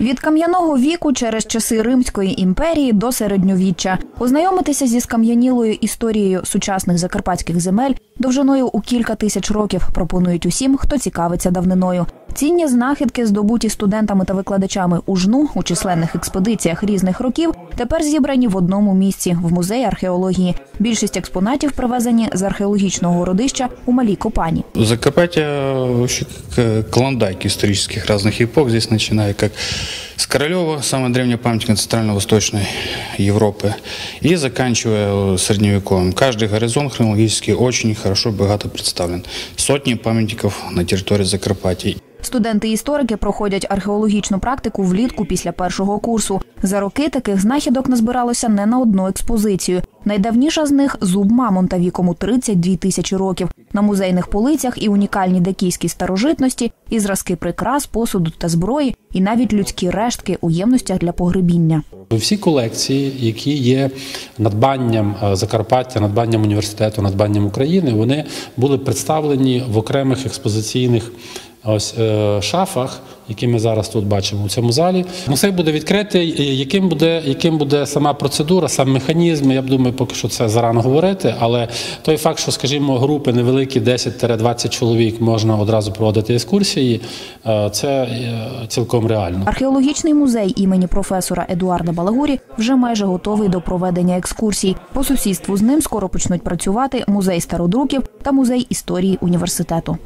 Від кам'яного віку через часи Римської імперії до середньовіччя. Ознайомитися зі скам'янілою історією сучасних закарпатських земель довжиною у кілька тисяч років пропонують усім, хто цікавиться давниною. Цінні знахідки, здобуті студентами та викладачами у жну у численних експедиціях різних років, тепер зібрані в одному місці в музеї археології. Більшість експонатів привезені з археологічного родища у малій Копані. Закарпатье вообще как э, клондайк исторических разных эпох. Здесь начиная как с Королева, самая древняя памятник Центрально-Восточной Европы, и заканчивая э, Средневековым. Каждый горизонт хронологически очень хорошо, богато представлен. Сотни памятников на территории Закарпатья. Студенти-історики проходять археологічну практику влітку після першого курсу. За роки таких знахідок назбиралося не на одну експозицію. Найдавніша з них зуб мамонта віком у 32 тисячі років. На музейних полицях і унікальні дакійські старожитності, і зразки прикрас, посуду та зброї, і навіть людські рештки у ємностях для погребіння. Всі колекції, які є надбанням е, Закарпаття, надбанням університету, надбанням України, вони були представлені в окремих експозиційних ось е, шафах, які ми зараз тут бачимо у цьому залі. Музей буде відкритий. Яким буде, яким буде сама процедура, сам механізм? Я б думаю, поки що це зарано говорити. Але той факт, що, скажімо, групи невеликі, 10-20 чоловік можна одразу проводити екскурсії, е, це е, цілком реально. Археологічний музей імені професора Едуарда Балагурі вже майже готовий до проведення екскурсій. По сусідству з ним скоро почнуть працювати музей стародруків та музей історії університету.